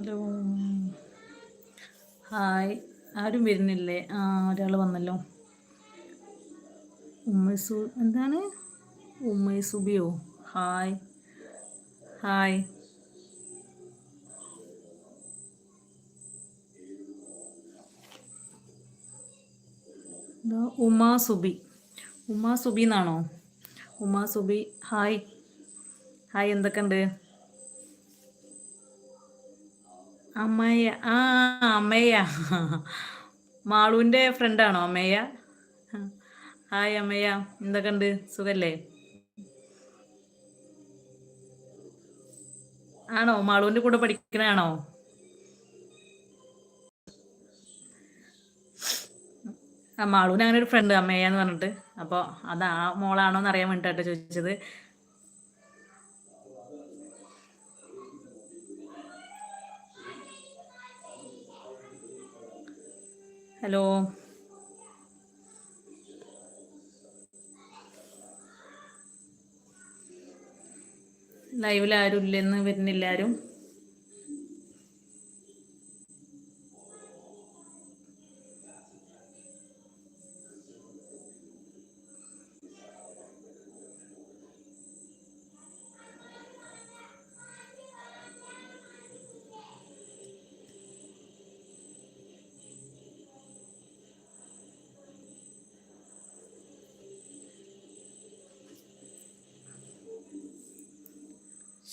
Hello hi. ആരും വരുന്നില്ലേ? ആ ഒരാൾ വന്നല്ലോ. ഉമ്മസു എന്താണ്? ഉമ്മസുബിയോ ഹായ്. ഹായ്. ഉമാസുബി ഉമാ സുബി. ഉമാ സുബി എന്നാണോ ഉമാ സുബി ഹായ്. ഹായ് എന്തൊക്കെയുണ്ട്? അമ്മയ്യ ആ അമ്മയ്യ. മാളുവിന്റെ ഫ്രണ്ടാണോ അമ്മയ്യ? ഹായ് അമ്മയ്യ. എന്തൊക്കെയുണ്ട്? സുഖല്ലേ? ആണോ? മാളുവിന്റെ കൂടെ പഠിക്കണാണോ ആ മാളൂന് അങ്ങനെ ഒരു ഫ്രണ്ട് അമ്മയ്യ എന്ന് പറഞ്ഞിട്ട്. അപ്പോൾ അത് ആ മോളാണോ എന്ന് അറിയാൻ വേണ്ടിയിട്ടാണ് ചോദിച്ചത്. ഹലോ. ലൈവിൽ ആരും ഇല്ലെന്ന് വരുന്നില്ല ആരും.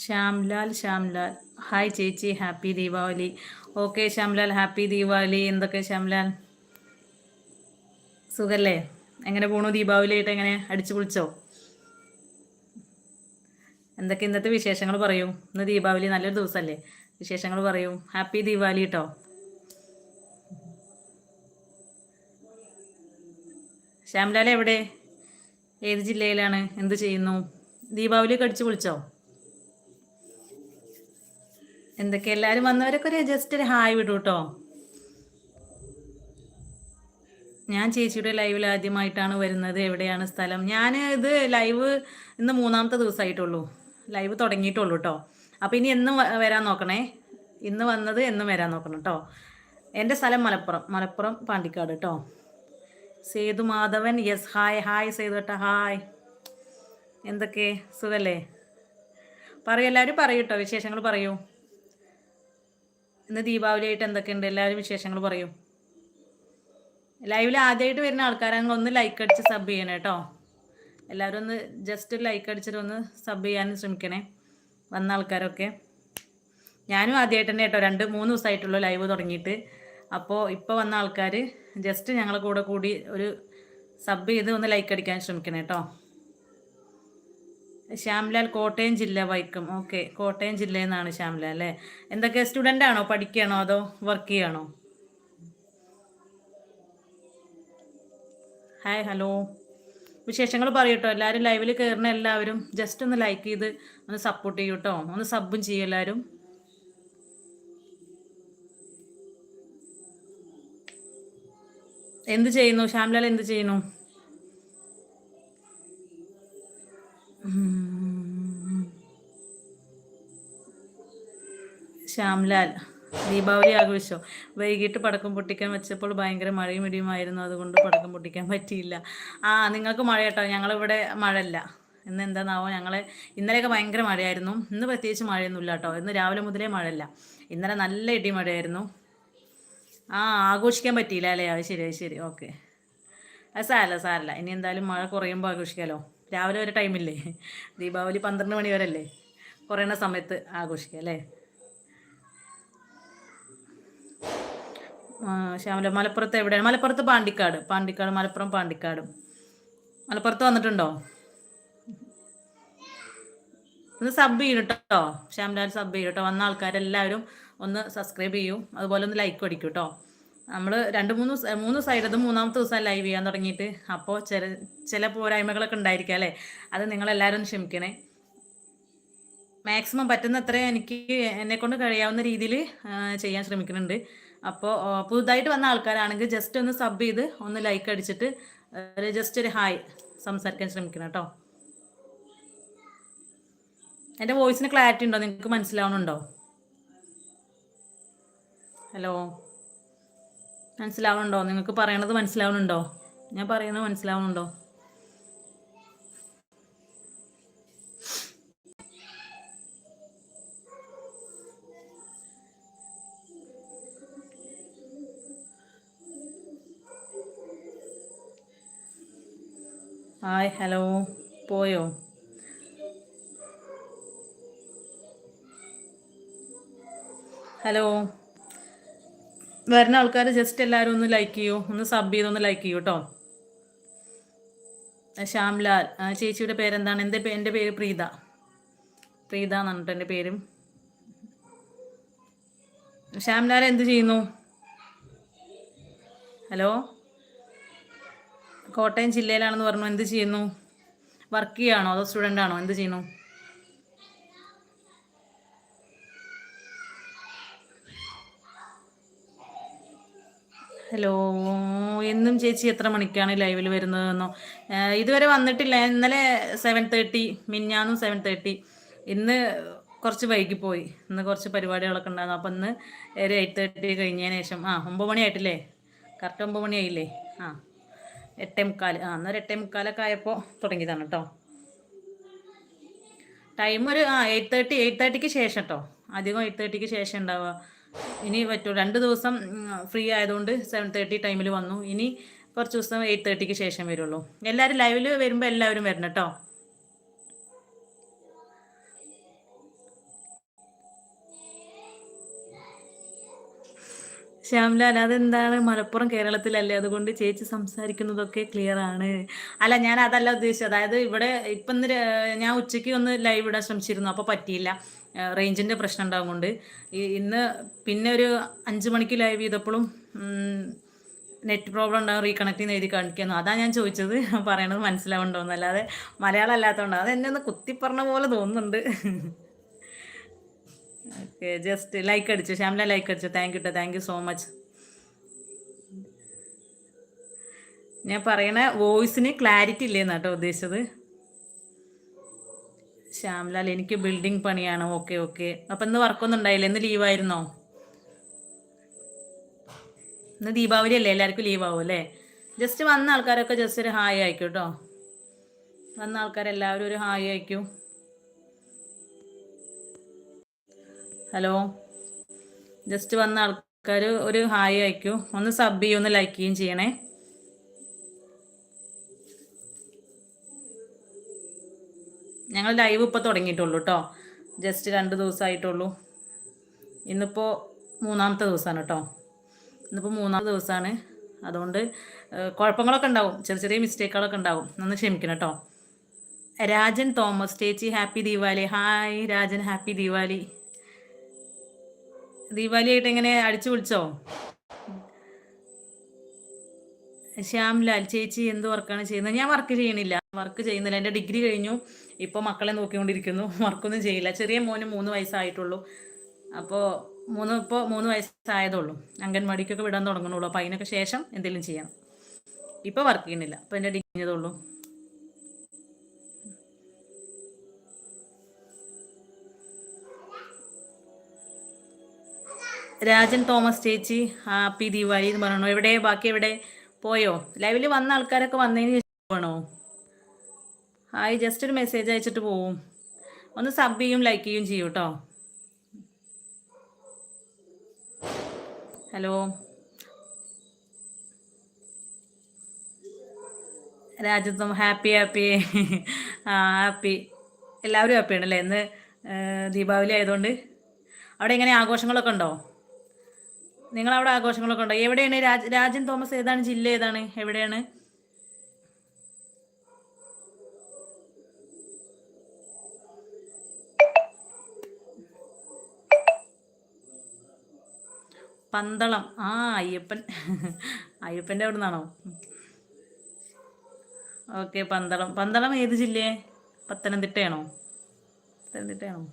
ശ്യാംലാൽ ശ്യാംലാൽ. ഹായ് ചേച്ചി. Happy Deepavali okay Shyamlal. Happy Deepavali എന്തൊക്കെ ശ്യാംലാൽ? സുഖല്ലേ? എങ്ങനെ പോണു? ദീപാവലി ആയിട്ട് എങ്ങനെ? അടിച്ചു പൊളിച്ചോ? എന്തൊക്കെ ഇന്നത്തെ വിശേഷങ്ങൾ പറയൂ? ഇന്ന് ദീപാവലി നല്ലൊരു ദിവസമല്ലേ വിശേഷങ്ങൾ പറയൂ. ഹാപ്പി ദീപാവലി കേട്ടോ ശ്യാംലാൽ എവിടെ? ഏത് ജില്ലയിലാണ്? എന്ത് ചെയ്യുന്നു? ദീപാവലി അടിച്ചു പൊളിച്ചോ? എന്തൊക്കെ? എല്ലാവരും വന്നവരൊക്കെ ഒരു ജസ്റ്റ് ഒരു ഹായ് വിടൂ കേട്ടോ ഞാൻ ചേച്ചിയുടെ ലൈവിൽ ആദ്യമായിട്ടാണ് വരുന്നത്. എവിടെയാണ് സ്ഥലം? ഞാൻ ഇത് ലൈവ് ഇന്ന് മൂന്നാമത്തെ ദിവസമായിട്ടുള്ളൂ. ലൈവ് തുടങ്ങിയിട്ടുള്ളൂ കേട്ടോ അപ്പോൾ ഇനി എന്നും വരാൻ നോക്കണേ. ഇന്ന് വന്നത് എന്നും വരാൻ നോക്കണം കേട്ടോ എന്റെ സ്ഥലം മലപ്പുറം. മലപ്പുറം പാണ്ടിക്കാട് കേട്ടോ Sethu Madhavan. Yes hi hi Sethu കേട്ടോ ഹായ് എന്തൊക്കെ? സുഖല്ലേ? പറയൂ എല്ലാവരും പറയൂ കേട്ടോ വിശേഷങ്ങൾ പറയൂ. ഇന്ന് ദീപാവലി ആയിട്ട് എന്തൊക്കെയുണ്ട്? എല്ലാവരും വിശേഷങ്ങൾ പറയൂ. ലൈവിൽ ആദ്യമായിട്ട് വരുന്ന ആൾക്കാരാണെങ്കിൽ ഒന്ന് ലൈക്ക് അടിച്ച് സബ് ചെയ്യണേ കേട്ടോ എല്ലാവരും ഒന്ന് ജസ്റ്റ് ഒരു ലൈക്ക് അടിച്ചിട്ട് ഒന്ന് സബ് ചെയ്യാൻ ശ്രമിക്കണേ. വന്ന ആൾക്കാരൊക്കെ. ഞാനും ആദ്യമായിട്ട് തന്നെ കേട്ടോ രണ്ട് മൂന്ന് ദിവസമായിട്ടുള്ളൂ ലൈവ് തുടങ്ങിയിട്ട്. അപ്പോൾ ഇപ്പോൾ വന്ന ആൾക്കാർ ജസ്റ്റ് ഞങ്ങളെ കൂടെ കൂടി ഒരു സബ് ചെയ്ത് ഒന്ന് ലൈക്ക് അടിക്കാൻ ശ്രമിക്കണേ കേട്ടോ ശ്യാംലാൽ കോട്ടയം ജില്ല വൈക്കം. ഓക്കെ കോട്ടയം ജില്ലയിൽ നിന്നാണ് ശ്യാംലാൽ അല്ലേ? എന്തൊക്കെ സ്റ്റുഡന്റ് ആണോ? പഠിക്കുകയാണോ അതോ വർക്ക് ചെയ്യണോ ഹായ് ഹലോ വിശേഷങ്ങൾ പറയൂട്ടോ എല്ലാവരും ലൈവിൽ കയറുന്ന എല്ലാവരും ജസ്റ്റ് ഒന്ന് ലൈക്ക് ചെയ്ത് ഒന്ന് സപ്പോർട്ട് ചെയ്യൂ കേട്ടോ. ഒന്ന് സബും ചെയ്യും എല്ലാവരും. എന്ത് ചെയ്യുന്നു? ശ്യാംലാൽ എന്ത് ചെയ്യുന്നു? ശ്യാംലാൽ ദീപാവലി ആഘോഷിച്ചോ? വൈകിട്ട് പടക്കം പൊട്ടിക്കാൻ വെച്ചപ്പോൾ ഭയങ്കര മഴയും ഇടിയുമായിരുന്നു. അതുകൊണ്ട് പടക്കം പൊട്ടിക്കാൻ പറ്റിയില്ല. ആ നിങ്ങൾക്ക് മഴ കേട്ടോ ഞങ്ങളിവിടെ മഴയല്ല. ഇന്ന് എന്താണെന്നാവോ ഞങ്ങൾ ഇന്നലെയൊക്കെ ഭയങ്കര മഴയായിരുന്നു. ഇന്ന് പ്രത്യേകിച്ച് മഴയൊന്നുമില്ല കേട്ടോ. ഇന്ന് രാവിലെ മുതലേ മഴയല്ല. ഇന്നലെ നല്ല ഇടി മഴയായിരുന്നു. ആ ആഘോഷിക്കാൻ പറ്റിയില്ല അല്ലേ? അത് ശരി ശരി. ഓക്കെ. അത് സാരല്ല സാരല്ല. ഇനി എന്തായാലും മഴ കുറയുമ്പോൾ ആഘോഷിക്കാമല്ലോ രാവിലെ വരെ ടൈമില്ലേ ദീപാവലി പന്ത്രണ്ട് മണി വരെ അല്ലേ സമയത്ത് ആഘോഷിക്കുക അല്ലേ? ശ്യാമല മലപ്പുറത്ത് എവിടെയാണ്? മലപ്പുറത്ത് പാണ്ടിക്കാട്. പാണ്ടിക്കാട് മലപ്പുറം പാണ്ടിക്കാട്. മലപ്പുറത്ത് വന്നിട്ടുണ്ടോ? ഒന്ന് സബ് ചെയ്യും കേട്ടോ ശ്യാമലാൽ സബ് ചെയ്യും കേട്ടോ വന്ന ആൾക്കാരെല്ലാവരും ഒന്ന് സബ്സ്ക്രൈബ് ചെയ്യും. അതുപോലെ ഒന്ന് ലൈക്ക് അടിക്കും കേട്ടോ നമ്മൾ രണ്ട് മൂന്ന് മൂന്ന് സൈഡ് ഇത് മൂന്നാമത്തെ ദിവസം ലൈവ് ചെയ്യാൻ തുടങ്ങിയിട്ട്. അപ്പോൾ ചില ചില പോരായ്മകളൊക്കെ ഉണ്ടായിരിക്കാം അല്ലേ? അത് നിങ്ങളെല്ലാവരും ഒന്ന് ക്ഷമിക്കണേ. മാക്സിമം പറ്റുന്ന അത്രയും എനിക്ക് എന്നെ കൊണ്ട് കഴിയാവുന്ന രീതിയിൽ ചെയ്യാൻ ശ്രമിക്കുന്നുണ്ട്. അപ്പോൾ പുതുതായിട്ട് വന്ന ആൾക്കാരാണെങ്കിൽ ജസ്റ്റ് ഒന്ന് സബ് ചെയ്ത് ഒന്ന് ലൈക്ക് അടിച്ചിട്ട് ജസ്റ്റ് ഒരു ഹായ് സംസാരിക്കാൻ ശ്രമിക്കണം കേട്ടോ എന്റെ വോയിസിന് ക്ലാരിറ്റി ഉണ്ടോ? നിങ്ങൾക്ക് മനസ്സിലാവണുണ്ടോ ഹലോ മനസ്സിലാവുന്നുണ്ടോ? നിങ്ങൾക്ക് പറയണത് മനസ്സിലാവുന്നുണ്ടോ? ഞാൻ പറയുന്നത് മനസ്സിലാവുന്നുണ്ടോ? ഹായ് ഹലോ പോയോ? ഹലോ? വരുന്ന ആൾക്കാർ ജസ്റ്റ് എല്ലാവരും ഒന്ന് ലൈക്ക് ചെയ്യൂ. ഒന്ന് സബ് ചെയ്തൊന്ന് ലൈക്ക് ചെയ്യൂ കേട്ടോ ശ്യാംലാൽ. ചേച്ചിയുടെ പേരെന്താണ്? എന്റെ പേ എന്റെ പേര് പ്രീത. പ്രീത എന്നാണ് കേട്ടോ എന്റെ പേരും. ശ്യാംലാൽ എന്ത് ചെയ്യുന്നു? ഹലോ? കോട്ടയം ജില്ലയിലാണെന്ന് പറഞ്ഞു. എന്ത് ചെയ്യുന്നു? വർക്ക് ചെയ്യുകയാണോ അതോ സ്റ്റുഡന്റ് ആണോ? എന്ത് ചെയ്യുന്നു? ഹലോ എന്നും ചേച്ചി എത്ര മണിക്കാണ് ലൈവിൽ വരുന്നതെന്നോ? ഇതുവരെ വന്നിട്ടില്ല. ഇന്നലെ സെവൻ തേർട്ടി മിന്നാന്നും സെവൻ തേർട്ടി ഇന്ന് കുറച്ച് വൈകിപ്പോയി. ഇന്ന് കുറച്ച് പരിപാടികളൊക്കെ ഉണ്ടായിരുന്നു. അപ്പം ഇന്ന് ഒരു എയ്റ്റ് തേർട്ടി കഴിഞ്ഞതിന് ശേഷം ആ ഒമ്പത് മണിയായിട്ടില്ലേ കറക്റ്റ് ഒമ്പത് മണിയായില്ലേ ആ എട്ടേ മുക്കാൽ ആ അന്നൊരു എട്ടേ മുക്കാലൊക്കെ ആയപ്പോൾ തുടങ്ങിയതാണ് കേട്ടോ ടൈം ഒരു ആ എയ്റ്റ് തേർട്ടി എയ്റ്റ് തേർട്ടിക്ക് ശേഷം കേട്ടോ അധികം എയ്റ്റ് തേർട്ടിക്ക് ശേഷം ഉണ്ടാവുക. ഇനി പറ്റൂ രണ്ട് ദിവസം ഫ്രീ ആയതുകൊണ്ട് സെവൻ തേർട്ടി ടൈമിൽ വന്നു. ഇനി കുറച്ച് ദിവസം എയ്റ്റ് തേർട്ടിക്ക് ശേഷം വരുള്ളൂ. എല്ലാവരും ലൈവിൽ വരുമ്പോൾ എല്ലാവരും വരണം കേട്ടോ. ശ്യാംലാൽ അതെന്താണ്? മലപ്പുറം കേരളത്തിലല്ലേ? അതുകൊണ്ട് ചേച്ചി സംസാരിക്കുന്നതൊക്കെ ക്ലിയർ ആണ്. അല്ല ഞാൻ അതല്ല ഉദ്ദേശിച്ചത്. അതായത് ഇവിടെ ഇപ്പം ഞാൻ ഉച്ചയ്ക്ക് ഒന്ന് ലൈവ് ഇടാൻ ശ്രമിച്ചിരുന്നു. അപ്പോൾ പറ്റിയില്ല. റേഞ്ചിന്റെ പ്രശ്നം ഉണ്ടാകുന്നുണ്ട് ഈ- ഇന്ന് പിന്നെ ഒരു അഞ്ച് മണിക്ക് ലൈവ് ചെയ്തപ്പോഴും നെറ്റ് പ്രോബ്ലം ഉണ്ടാകും റീകണക്ട് ചെയ്യുന്ന എഴുതി കാണിക്കുന്നു. അതാ ഞാൻ ചോദിച്ചത്. പറയണത് മനസ്സിലാവുണ്ടോന്ന് അല്ലാതെ മലയാളം അല്ലാത്തതുകൊണ്ട് അത് എന്നെ ഒന്ന് കുത്തി പറഞ്ഞ പോലെ തോന്നുന്നുണ്ട്. ഓക്കെ ജസ്റ്റ് ലൈക്ക് അടിച്ചു. ശ്യാമില ലൈക്ക് അടിച്ചു. Thank you thank you so much ഞാൻ പറയണ വോയിസിന് ക്ലാരിറ്റി ഇല്ലേന്നാട്ടോ ഉദ്ദേശിച്ചത്. ശ്യാംലാൽ എനിക്ക് ബിൽഡിംഗ് പണിയാണ്. Okay okay. അപ്പം ഇന്ന് വർക്കൊന്നും ഉണ്ടായില്ല? ഇന്ന് ലീവായിരുന്നോ ഇന്ന് ദീപാവലി അല്ലേ? എല്ലാവർക്കും ലീവ് ആവും അല്ലേ? ജസ്റ്റ് വന്ന ആൾക്കാരൊക്കെ ജസ്റ്റ് ഒരു ഹായ് അയക്കും കേട്ടോ വന്ന ആൾക്കാരെല്ലാവരും ഒരു ഹായ് അയക്കും ഹലോ ജസ്റ്റ് വന്ന ആൾക്കാർ ഒരു ഹായ് അയക്കൂ ഒന്ന് സബ് ചെയ്യും ഒന്ന് ലൈക്ക് ചെയ്യും ചെയ്യണേ. ഞങ്ങൾ ലൈവ് ഇപ്പോൾ തുടങ്ങിയിട്ടുള്ളൂ കേട്ടോ ജസ്റ്റ് രണ്ട് ദിവസമായിട്ടുള്ളൂ ഇന്നിപ്പോൾ മൂന്നാമത്തെ ദിവസമാണ് കേട്ടോ ഇന്നിപ്പോൾ മൂന്നാമത്തെ ദിവസമാണ് അതുകൊണ്ട് കുഴപ്പങ്ങളൊക്കെ ഉണ്ടാവും. ചെറിയ ചെറിയ മിസ്റ്റേക്കുകളൊക്കെ ഉണ്ടാവും. ഒന്ന് ക്ഷമിക്കണം കേട്ടോ രാജൻ തോമസ് ചേച്ചി happy Deepavali. Hi Rajan. Happy Deepavali. Deepavali ആയിട്ട് എങ്ങനെ? അടിച്ചു വിളിച്ചോ ശ്യാംലാൽ ചേച്ചി എന്ത് വർക്കാണ് ചെയ്യുന്നത്? ഞാൻ വർക്ക് ചെയ്യണില്ല വർക്ക് ചെയ്യുന്നില്ല. എന്റെ ഡിഗ്രി കഴിഞ്ഞു. ഇപ്പോൾ മക്കളെ നോക്കിക്കൊണ്ടിരിക്കുന്നു. വർക്കൊന്നും ചെയ്യില്ല. ചെറിയ മോന് മൂന്ന് വയസ്സായിട്ടുള്ളൂ. അപ്പോൾ മൂന്ന് ഇപ്പോൾ മൂന്ന് വയസ്സായതുള്ളൂ. അംഗൻവാടിക്കൊക്കെ വിടാൻ തുടങ്ങണുള്ളൂ അപ്പോൾ അതിനൊക്കെ ശേഷം എന്തെങ്കിലും ചെയ്യണം. ഇപ്പോൾ വർക്ക് ചെയ്യുന്നില്ല. അപ്പോൾ എന്റെ ഡിഗ്രി ചെയ്തോളൂ രാജൻ തോമസ് ചേച്ചി ഹാപ്പി ദീപാവലി എന്ന് പറയണോ എവിടെ? ബാക്കി എവിടെ? പോയോ? ലൈവിൽ വന്ന ആൾക്കാരൊക്കെ വന്നതിന് ശേഷം വേണോ? ഹായ് ജസ്റ്റ് ഒരു മെസ്സേജ് അയച്ചിട്ട് പോവും. ഒന്ന് സബ് ചെയ്യും ലൈക്ക് ചെയ്യും ചെയ്യൂ കേട്ടോ ഹലോ രാജ്യത്തും ഹാപ്പി ഹാപ്പി ഹാപ്പി എല്ലാവരും ഹാപ്പിയാണ് അല്ലേ ഇന്ന് ദീപാവലി ആയതുകൊണ്ട്. അവിടെ എങ്ങനെ ആഘോഷങ്ങളൊക്കെ ഉണ്ടോ? നിങ്ങളവിടെ ആഘോഷങ്ങളൊക്കെ ഉണ്ടോ? എവിടെയാണ് രാജ് രാജൻ തോമസ് ഏതാണ്? ജില്ല ഏതാണ്? എവിടെയാണ്? പന്തളം. ആ അയ്യപ്പൻ. അയ്യപ്പന്റെ അവിടെ നിന്നാണോ ഓക്കെ പന്തളം. പന്തളം ഏത് ജില്ലയെ പത്തനംതിട്ടയാണോ? പത്തനംതിട്ടയാണോ?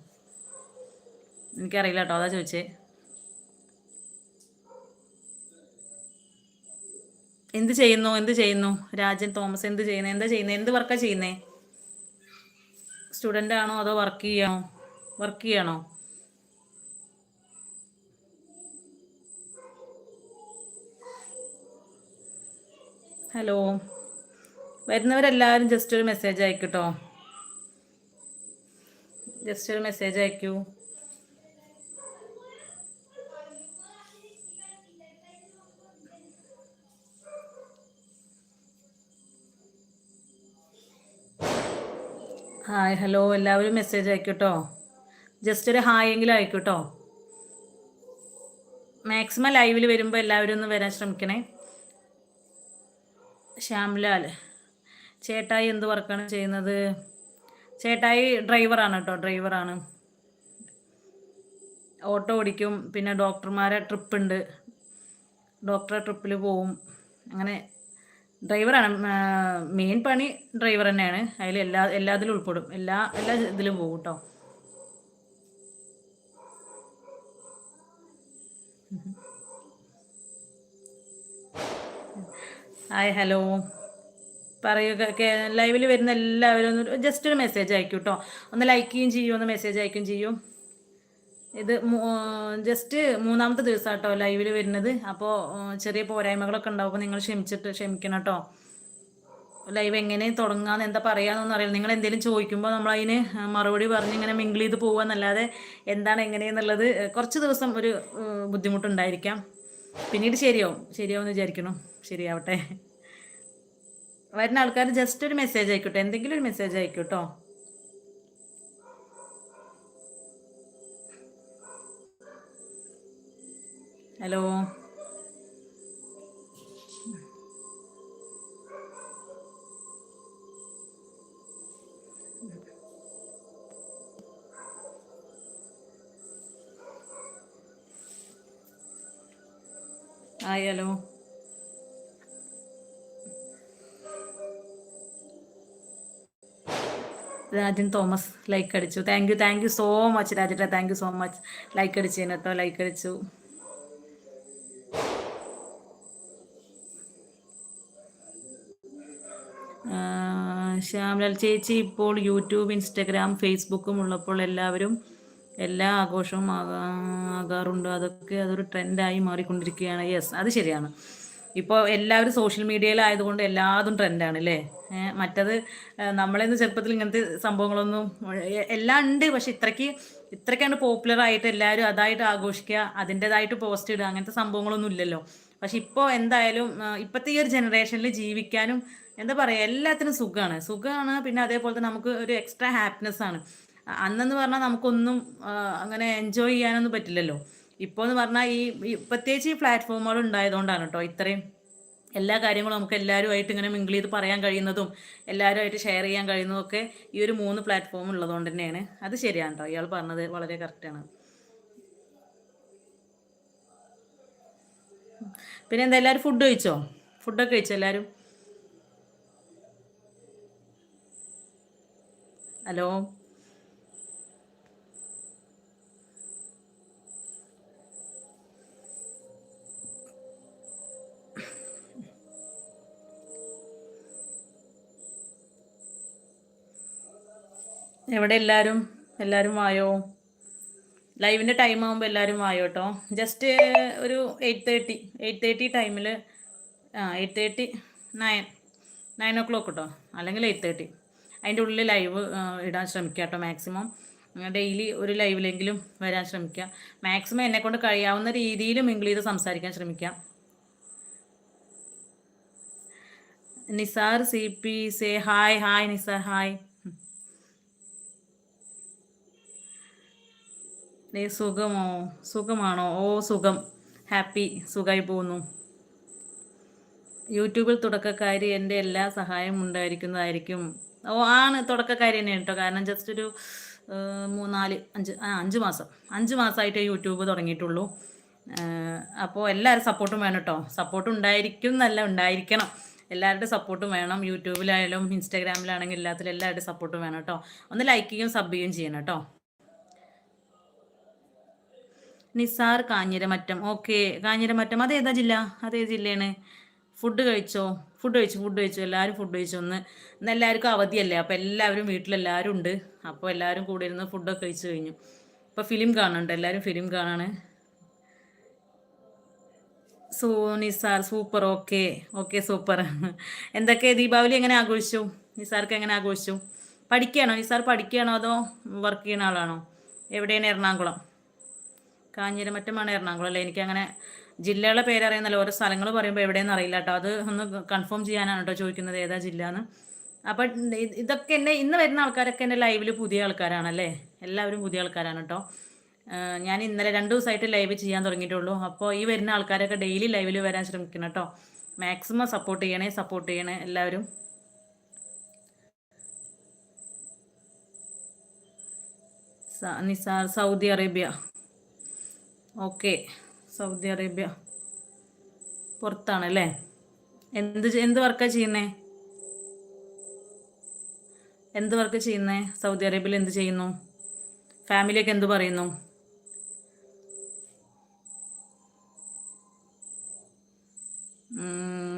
എനിക്കറിയില്ല കേട്ടോ അതാ ചോദിച്ചേ. എന്ത് ചെയ്യുന്നു? എന്ത് ചെയ്യുന്നു? രാജൻ തോമസ് എന്ത് ചെയ്യുന്നു? എന്താ ചെയ്യുന്നത് എന്ത് വർക്കാണ് ചെയ്യുന്നത് സ്റ്റുഡന്റ് ആണോ അതോ വർക്ക് ചെയ്യണോ? വർക്ക് ചെയ്യണോ? ഹലോ. വരുന്നവരെല്ലാവരും ജസ്റ്റ് ഒരു മെസ്സേജ് അയക്കട്ടോ. ജസ്റ്റ് ഒരു മെസ്സേജ് അയക്കൂ. ഹായ് ഹലോ എല്ലാവരും മെസ്സേജ് അയക്കൂട്ടോ. ജസ്റ്റ് ഒരു ഹായ് എങ്കിലും അയക്കൂട്ടോ. മാക്സിമം ലൈവിൽ വരുമ്പോൾ എല്ലാവരും ഒന്ന് വരാൻ ശ്രമിക്കണേ. ശ്യാംലാൽ. ചേട്ടായി എന്ത് വർക്കാണ് ചെയ്യുന്നത്? ചേട്ടായി ഡ്രൈവറാണ് കേട്ടോ ഡ്രൈവറാണ്. ഓട്ടോ ഓടിക്കും പിന്നെ ഡോക്ടർമാരെ ട്രിപ്പ് ഉണ്ട് ഡോക്ടറെ ട്രിപ്പിൽ പോവും. അങ്ങനെ ഡ്രൈവറാണ്. മെയിൻ പണി ഡ്രൈവർ തന്നെയാണ്. അതിൽ എല്ലാ എല്ലാത്തിലും ഉൾപ്പെടും. എല്ലാ എല്ലാ ഇതിലും പോകും കേട്ടോ. Hi hello. പറയുക ലൈവിൽ വരുന്ന എല്ലാവരും ഒന്ന് ജസ്റ്റ് ഒരു മെസ്സേജ് അയക്കും കേട്ടോ ഒന്ന് ലൈക്ക് ചെയ്യും ചെയ്യും ഒന്ന് മെസ്സേജ് അയക്കും ചെയ്യും. ഇത് ജസ്റ്റ് മൂന്നാമത്തെ ദിവസം കേട്ടോ ലൈവിൽ വരുന്നത്. അപ്പോൾ ചെറിയ പോരായ്മകളൊക്കെ ഉണ്ടാവുമ്പോൾ നിങ്ങൾ ക്ഷമിച്ചിട്ട് ക്ഷമിക്കണം കേട്ടോ ലൈവ് എങ്ങനെ തുടങ്ങാന്ന് എന്താ പറയാന്നൊന്നും അറിയില്ല. നിങ്ങൾ എന്തെങ്കിലും ചോദിക്കുമ്പോൾ നമ്മൾ അതിന് മറുപടി പറഞ്ഞ് ഇങ്ങനെ മിങ്കിൾ ചെയ്ത് പോവാന്നല്ലാതെ എന്താണ് എങ്ങനെയെന്നുള്ളത് കുറച്ച് ദിവസം ഒരു ബുദ്ധിമുട്ടുണ്ടായിരിക്കാം. പിന്നീട് ശരിയാവും. ശരിയാവും എന്ന് വിചാരിക്കണം ശരിയാവട്ടെ. വരുന്ന ആൾക്കാർ ജസ്റ്റ് ഒരു മെസ്സേജ് അയക്കട്ടെ. എന്തെങ്കിലും ഒരു മെസ്സേജ് അയക്കും കേട്ടോ hello hi Rajan Thomas like അടിച്ചു. Thank you thank you so much രാജേട്ട thank you so much like അടിച്ചു കേട്ടോ ലൈക്ക് അടിച്ചു. ശ്യാമലാൽ ചേച്ചി ഇപ്പോൾ യൂട്യൂബ് ഇൻസ്റ്റഗ്രാം ഫേസ്ബുക്കും ഉള്ളപ്പോൾ എല്ലാവരും എല്ലാ ആഘോഷവും ആകാറുണ്ട്. അതൊക്കെ അതൊരു ട്രെൻഡായി മാറിക്കൊണ്ടിരിക്കുകയാണ്. യെസ് അത് ശരിയാണ്. ഇപ്പോൾ എല്ലാവരും സോഷ്യൽ മീഡിയയിലായതുകൊണ്ട് എല്ലാതും ട്രെൻഡാണ് അല്ലേ മറ്റത് നമ്മളെന്ന് ചെറുപ്പത്തിൽ ഇങ്ങനത്തെ സംഭവങ്ങളൊന്നും എല്ലാം ഉണ്ട്. പക്ഷെ ഇത്രയ്ക്ക് ഇത്രയ്ക്കാണ് പോപ്പുലർ ആയിട്ട് എല്ലാവരും അതായിട്ട് ആഘോഷിക്കുക അതിന്റെതായിട്ട് പോസ്റ്റ് ഇടുക അങ്ങനത്തെ സംഭവങ്ങളൊന്നും ഇല്ലല്ലോ. പക്ഷെ ഇപ്പോൾ എന്തായാലും ഇപ്പോഴത്തെ ഈ ഒരു ജനറേഷനിൽ ജീവിക്കാനും എന്താ പറയുക എല്ലാത്തിനും സുഖമാണ് സുഖമാണ് പിന്നെ അതേപോലെ തന്നെ നമുക്ക് ഒരു എക്സ്ട്രാ ഹാപ്പിനെസ് ആണ്. അന്നെന്ന് പറഞ്ഞാൽ നമുക്കൊന്നും അങ്ങനെ എൻജോയ് ചെയ്യാനൊന്നും പറ്റില്ലല്ലോ. ഇപ്പോൾ എന്ന് പറഞ്ഞാൽ ഈ പ്രത്യേകിച്ച് ഈ പ്ലാറ്റ്ഫോമുകൾ ഉണ്ടായതുകൊണ്ടാണ് കേട്ടോ ഇത്രയും എല്ലാ കാര്യങ്ങളും നമുക്ക് എല്ലാവരുമായിട്ട് ഇങ്ങനെ മിങ്കിൾ ചെയ്ത് പറയാൻ കഴിയുന്നതും എല്ലാവരുമായിട്ട് ഷെയർ ചെയ്യാൻ കഴിയുന്നതും ഒക്കെ ഈ ഒരു മൂന്ന് പ്ലാറ്റ്ഫോം ഉള്ളതുകൊണ്ട് തന്നെയാണ്. അത് ശരിയാണ് കേട്ടോ ഇയാൾ പറഞ്ഞത് വളരെ കറക്റ്റാണ് പിന്നെ എന്താ എല്ലാവരും ഫുഡ് കഴിച്ചോ? ഫുഡൊക്കെ കഴിച്ചോ എല്ലാവരും ഹലോ എവിടെ എല്ലാവരും എല്ലാവരും വായോ? ലൈവിന്റെ ടൈം ആകുമ്പോൾ എല്ലാവരും വായോ കേട്ടോ ജസ്റ്റ് ഒരു എയ്റ്റ് തേർട്ടി എയ്റ്റ് തേർട്ടി ടൈമിൽ ആ eight thirty nine nine o'clock കേട്ടോ അല്ലെങ്കിൽ എയ്റ്റ് തേർട്ടി അതിന്റെ ഉള്ളിൽ ലൈവ് ഇടാൻ ശ്രമിക്കുക കേട്ടോ മാക്സിമം ഡെയിലി ഒരു ലൈവിലെങ്കിലും വരാൻ ശ്രമിക്കുക മാക്സിമം എന്നെക്കൊണ്ട് കഴിയാവുന്ന രീതിയിലും മിങ്കിൾ ചെയ്ത് സംസാരിക്കാൻ ശ്രമിക്കുക Nizar C P say hi hi Nizar hi സുഖമോ? സുഖമാണോ? ഓ സുഖം. ഹാപ്പി. സുഖമായി പോകുന്നു. യൂട്യൂബിൽ തുടക്കക്കാരി എന്റെ എല്ലാ സഹായം ഉണ്ടായിരിക്കുന്നതായിരിക്കും. ഓ ആണ്. തുടക്കക്കാരി തന്നെയാണ് കേട്ടോ. കാരണം ജസ്റ്റ് ഒരു മൂന്നാൽ അഞ്ച് ആ അഞ്ച് മാസം. അഞ്ച് മാസമായിട്ട് യൂട്യൂബ് തുടങ്ങിയിട്ടുള്ളൂ. അപ്പോൾ എല്ലാവരും സപ്പോർട്ടും വേണം കേട്ടോ. സപ്പോർട്ട് ഉണ്ടായിരിക്കും എന്നല്ല ഉണ്ടായിരിക്കണം. എല്ലാവരുടെ സപ്പോർട്ടും വേണം. യൂട്യൂബിലായാലും ഇൻസ്റ്റാഗ്രാമിലാണെങ്കിലും എല്ലാത്തിലും എല്ലാവരുടെ സപ്പോർട്ടും വേണം കേട്ടോ. ഒന്ന് ലൈക്ക് ചെയ്യും സബ് ചെയ്യുകയും ചെയ്യണം കേട്ടോ. നിസാർ കാഞ്ഞിരമറ്റം. ഓക്കെ കാഞ്ഞിരമറ്റം. അതേതാ ജില്ല? അതേ ജില്ലയാണ്? ഫുഡ് കഴിച്ചോ? ഫുഡ് കഴിച്ചു ഫുഡ് കഴിച്ചു. എല്ലാവരും ഫുഡ് കഴിച്ചു. ഒന്ന് ഇന്ന് എല്ലാവർക്കും അവധിയല്ലേ? അപ്പോൾ എല്ലാവരും വീട്ടിലെല്ലാവരും ഉണ്ട്. അപ്പോൾ എല്ലാവരും കൂടെ ഇരുന്ന് ഫുഡൊക്കെ കഴിച്ചു കഴിഞ്ഞു. ഇപ്പോൾ ഫിലിം കാണുന്നുണ്ട്. എല്ലാവരും ഫിലിം കാണാണ്. സൂ Nizar super okay okay super എന്തൊക്കെ ദീപാവലി എങ്ങനെ ആഘോഷിച്ചു? നിസാർക്ക് എങ്ങനെ ആഘോഷിച്ചു? പഠിക്കുകയാണോ? നിസാർ പഠിക്കുകയാണോ അതോ വർക്ക് ചെയ്യുന്ന ആളാണോ? എവിടെയാണ് എറണാകുളം? കാഞ്ഞിരമറ്റമാണ് എറണാകുളം അല്ലേ? എനിക്കങ്ങനെ ജില്ലകളുടെ പേരറിയുന്നല്ലോ ഓരോ സ്ഥലങ്ങൾ പറയുമ്പോൾ എവിടെയെന്ന് അറിയില്ല കേട്ടോ അത് ഒന്ന് കൺഫേം ചെയ്യാനാണ് കേട്ടോ ചോദിക്കുന്നത് ഏതാ ജില്ല എന്ന് അപ്പം ഇതൊക്കെ എന്നെ ഇന്ന് വരുന്ന ആൾക്കാരൊക്കെ എന്റെ ലൈവിൽ പുതിയ ആൾക്കാരാണല്ലേ? എല്ലാവരും പുതിയ ആൾക്കാരാണ് കേട്ടോ ഞാൻ ഇന്നലെ രണ്ട് ദിവസമായിട്ട് ലൈവ് ചെയ്യാൻ തുടങ്ങിയിട്ടുള്ളൂ. അപ്പോൾ ഈ വരുന്ന ആൾക്കാരൊക്കെ ഡെയിലി ലൈവിൽ വരാൻ ശ്രമിക്കണം കേട്ടോ മാക്സിമം സപ്പോർട്ട് ചെയ്യണേ സപ്പോർട്ട് ചെയ്യണേ എല്ലാവരും. Nizar Saudi Arabia. Okay. Saudi Arabia. പുറത്താണല്ലേ എന്ത് എന്ത് വർക്കാണ് ചെയ്യുന്നേ? എന്ത് വർക്ക് ചെയ്യുന്നേ? സൗദി അറേബ്യയിൽ എന്ത് ചെയ്യുന്നു? ഫാമിലിയൊക്കെ എന്ത് പറയുന്നു? ഉം,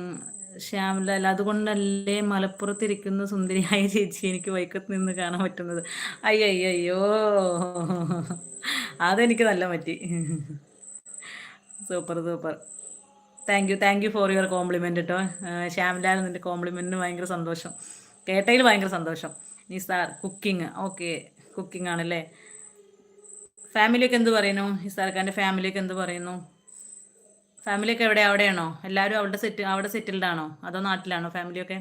ശ്യാമലാൽ അതുകൊണ്ടല്ലേ മലപ്പുറത്തിരിക്കുന്ന സുന്ദരിയായ ചേച്ചി എനിക്ക് വൈക്കത്ത് നിന്ന് കാണാൻ പറ്റുന്നത്? അയ്യോ അതെനിക്ക് നല്ല പറ്റി. Super super. Thank you thank you for your compliment കേട്ടോ ശ്യാംലാൽ നിന്റെ കോംപ്ലിമെന്റിന് ഭയങ്കര സന്തോഷം. കേട്ടതിൽ ഭയങ്കര സന്തോഷം. നീ സാർ കുക്കിംഗ് ഓക്കെ കുക്കിംഗ് ആണല്ലേ? ഫാമിലിയൊക്കെ എന്ത് പറയുന്നു? ഈ സാർക്കാന്റെ ഫാമിലിയൊക്കെ എന്ത് പറയുന്നു? ഫാമിലിയൊക്കെ എവിടെ? അവിടെയാണോ? എല്ലാവരും അവിടെ സെറ്റ് അവിടെ സെറ്റിൽഡ് ആണോ? അതോ നാട്ടിലാണോ ഫാമിലി ഒക്കെ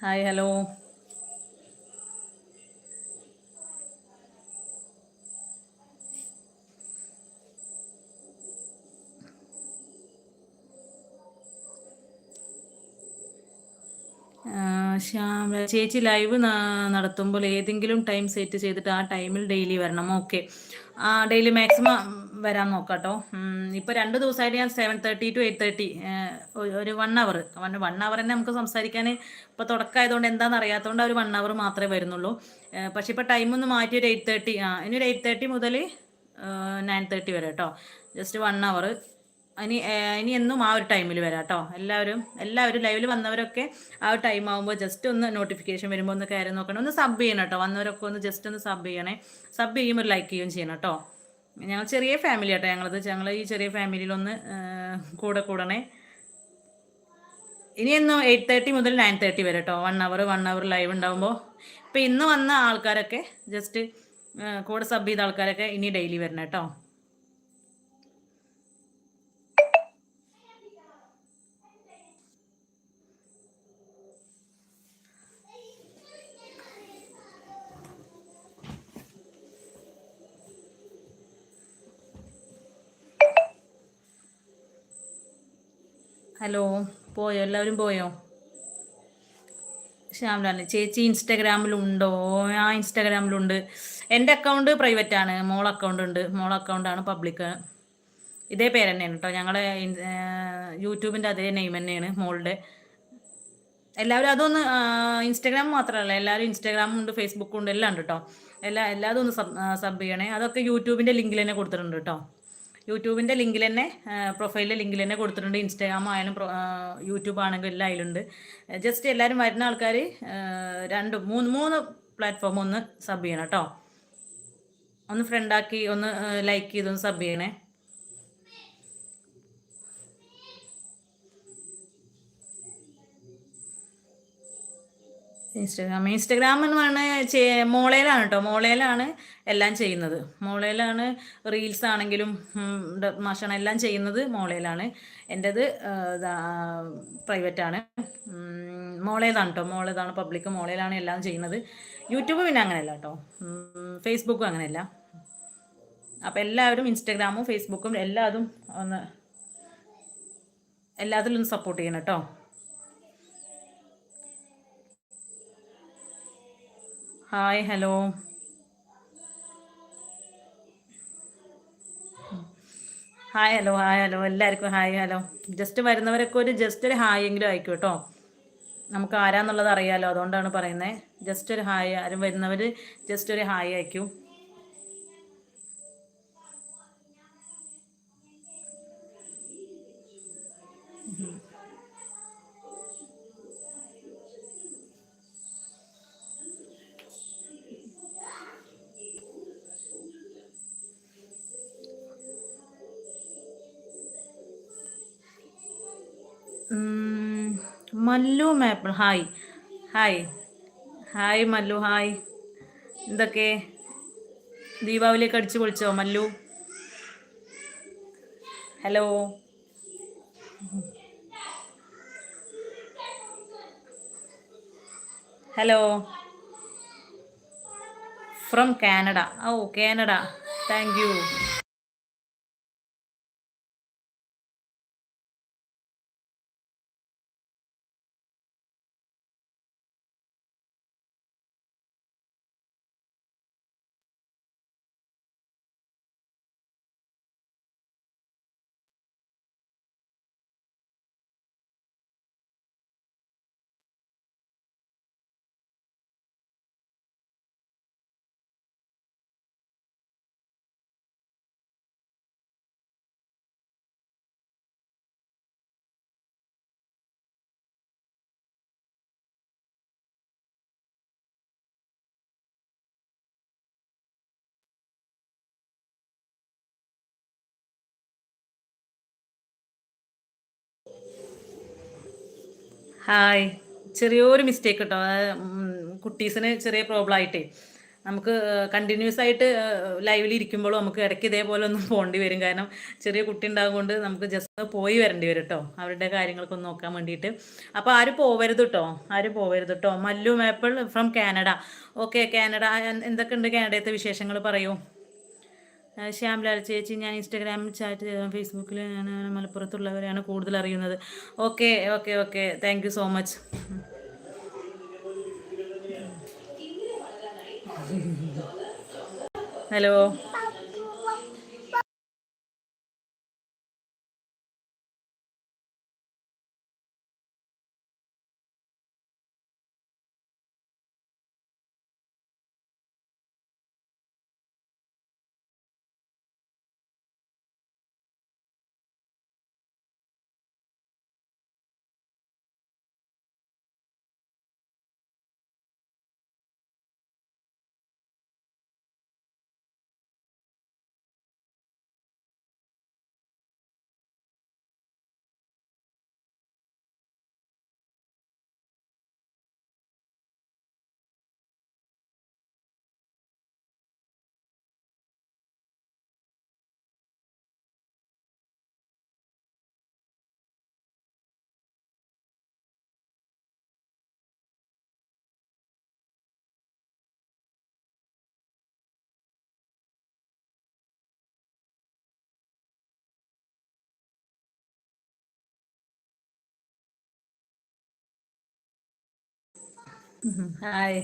ഹായ് ഹലോ ശ്യാം ചേച്ചി ലൈവ് നടത്തുമ്പോൾ ഏതെങ്കിലും ടൈം സെറ്റ് ചെയ്തിട്ട് ആ ടൈമിൽ ഡെയിലി വരണം. ഓക്കെ ആ ഡെയിലി മാക്സിമം വരാൻ നോക്കാട്ടോ. കേട്ടോ ഇപ്പോൾ രണ്ട് ദിവസമായിട്ട് ഞാൻ seven thirty to eight thirty ഒരു one hour one one hour തന്നെ നമുക്ക് സംസാരിക്കാൻ ഇപ്പോൾ തുടക്കമായതുകൊണ്ട് എന്താണെന്ന് അറിയാത്തതുകൊണ്ട് ഒരു വൺ അവർ മാത്രമേ വരുന്നുള്ളൂ. പക്ഷെ ഇപ്പോൾ ടൈം ഒന്ന് മാറ്റി ഒരു എയ്റ്റ് തേർട്ടി ആ ഇനി ഒരു എയ്റ്റ് തേർട്ടി മുതൽ നയൻ തേർട്ടി വരെ കേട്ടോ ജസ്റ്റ് വൺ അവർ ഇനി ഇനി എന്നും ആ ഒരു ടൈമിൽ വരാം കേട്ടോ എല്ലാവരും എല്ലാവരും ലൈവിൽ വന്നവരൊക്കെ ആ ഒരു ടൈം ആകുമ്പോൾ ജസ്റ്റ് ഒന്ന് നോട്ടിഫിക്കേഷൻ വരുമ്പോൾ ഒന്ന് കയറി നോക്കണം. ഒന്ന് സബ് ചെയ്യണം കേട്ടോ വന്നവരൊക്കെ ഒന്ന് ജസ്റ്റ് ഒന്ന് സബ് ചെയ്യണേ. സബ് ചെയ്യുമ്പോൾ ഒരു ലൈക്ക് ചെയ്യുകയും ചെയ്യണം കേട്ടോ ഞങ്ങൾ ചെറിയ ഫാമിലി കേട്ടോ ഞങ്ങളത് ഞങ്ങൾ ഈ ചെറിയ ഫാമിലിയിലൊന്ന് കൂടെ കൂടണേ. ഇനി എന്നും എയ്റ്റ് തേർട്ടി മുതൽ നയൻ തേർട്ടി വരെ കേട്ടോ one hour one hour live ഉണ്ടാകുമ്പോൾ ഇപ്പം ഇന്ന് വന്ന ആൾക്കാരൊക്കെ ജസ്റ്റ് കൂടെ സബ് ചെയ്ത ആൾക്കാരൊക്കെ ഇനി ഡെയിലി വരണം കേട്ടോ ഹലോ പോയോ? എല്ലാവരും പോയോ? ശ്യാമലാണ് ചേച്ചി ഇൻസ്റ്റാഗ്രാമിലുണ്ടോ? ആ ഇൻസ്റ്റാഗ്രാമിലുണ്ട്. എന്റെ അക്കൗണ്ട് പ്രൈവറ്റ് ആണ് മോൾ അക്കൗണ്ട് ഉണ്ട് മോൾ അക്കൗണ്ടാണ് പബ്ലിക്. ഇതേ പേര് തന്നെയാണ് കേട്ടോ ഞങ്ങളുടെ യൂട്യൂബിന്റെ അതേ നെയിം തന്നെയാണ് മോളുടെ. എല്ലാവരും അതൊന്ന് ഇൻസ്റ്റാഗ്രാം മാത്രമല്ല എല്ലാവരും ഇൻസ്റ്റാഗ്രാമും ഉണ്ട് ഫേസ്ബുക്കും ഉണ്ട് എല്ലാം ഉണ്ട് കേട്ടോ. എല്ലാ എല്ലാതും ഒന്ന് സബ് സബ് ചെയ്യണേ. അതൊക്കെ യൂട്യൂബിന്റെ ലിങ്കിൽ തന്നെ കൊടുത്തിട്ടുണ്ട് കേട്ടോ. യൂട്യൂബിന്റെ ലിങ്കിൽ തന്നെ പ്രൊഫൈലിലെ ലിങ്കിൽ തന്നെ കൊടുത്തിട്ടുണ്ട്. ഇൻസ്റ്റാഗ്രാം ആയാലും യൂട്യൂബ് ആണെങ്കിലും എല്ലാം അതിലുണ്ട്. ജസ്റ്റ് എല്ലാവരും വരുന്ന ആൾക്കാർ രണ്ട് മൂന്ന് മൂന്ന് പ്ലാറ്റ്ഫോം ഒന്ന് സബ് ചെയ്യണം കേട്ടോ. ഒന്ന് ഫ്രണ്ടാക്കി ഒന്ന് ലൈക്ക് ചെയ്തൊന്ന് സബ് ചെയ്യണേ. ഇൻസ്റ്റാഗ്രാം. ഇൻസ്റ്റഗ്രാം എന്ന് പറഞ്ഞാൽ മോളയിലാണ് കേട്ടോ മോളയിലാണ് എല്ലാം ചെയ്യുന്നത്. മോളയിലാണ് റീൽസ് ആണെങ്കിലും മാഷാണ് എല്ലാം ചെയ്യുന്നത്. മോളയിലാണ് എന്റെത് പ്രൈവറ്റ് ആണ് ഉം, മോളേതാണ് കേട്ടോ മോളേതാണ് പബ്ലിക്. മോളയിലാണ് എല്ലാം ചെയ്യുന്നത്. യൂട്യൂബ് പിന്നെ അങ്ങനെയല്ല കേട്ടോ ഫേസ്ബുക്കും അങ്ങനെയല്ല. അപ്പം എല്ലാവരും ഇൻസ്റ്റഗ്രാമും ഫേസ്ബുക്കും എല്ലാതും ഒന്ന് എല്ലാത്തിലും സപ്പോർട്ട് ചെയ്യണം കേട്ടോ hi hello. Hi hello hi hello. എല്ലാവർക്കും ഹായ് ഹലോ. ജസ്റ്റ് വരുന്നവരൊക്കെ ഒരു ജസ്റ്റ് ഒരു ഹായ് എങ്കിലും അയക്കും കേട്ടോ. നമുക്ക് ആരാന്നുള്ളത് അറിയാലോ അതുകൊണ്ടാണ് പറയുന്നത് ജസ്റ്റ് ഒരു ഹായ്. ആരും വരുന്നവർ ജസ്റ്റ് ഒരു ഹായ് അയക്കും maple hi. Hi. Hi Mallu hi. എന്തൊക്കെ? ദീപാവലിയൊക്കെ അടിച്ചു പൊളിച്ചോ Mallu? Hello? Hello? From Canada. Oh Canada. Thank you. Hi. ചെറിയൊരു മിസ്റ്റേക്ക് കേട്ടോ കുട്ടീസിന് ചെറിയ പ്രോബ്ലം ആയിട്ടേ. നമുക്ക് കണ്ടിന്യൂസ് ആയിട്ട് ലൈവിൽ ഇരിക്കുമ്പോഴും നമുക്ക് ഇടയ്ക്ക് ഇതേപോലെ ഒന്നും പോകേണ്ടി വരും. കാരണം ചെറിയ കുട്ടി ഉണ്ടാകുകൊണ്ട് നമുക്ക് ജസ്റ്റ് പോയി വരേണ്ടി വരും കേട്ടോ അവരുടെ കാര്യങ്ങളൊക്കെ നോക്കാൻ വേണ്ടിയിട്ട് അപ്പോൾ ആരും പോവരുത് കേട്ടോ ആരും പോവരുത് കേട്ടോ Mallu maple from Canada okay Canada എന്തൊക്കെയുണ്ട് കാനഡയത്തെ വിശേഷങ്ങൾ പറയൂ. ശ്യാംലാൽ ചേച്ചി ഞാൻ ഇൻസ്റ്റാഗ്രാമിൽ ചാറ്റ് ചെയ്ത ഫേസ്ബുക്കിൽ ഞാൻ മലപ്പുറത്തുള്ളവരെയാണ് കൂടുതൽ അറിയുന്നത്. Okay okay okay. Thank so much hello hi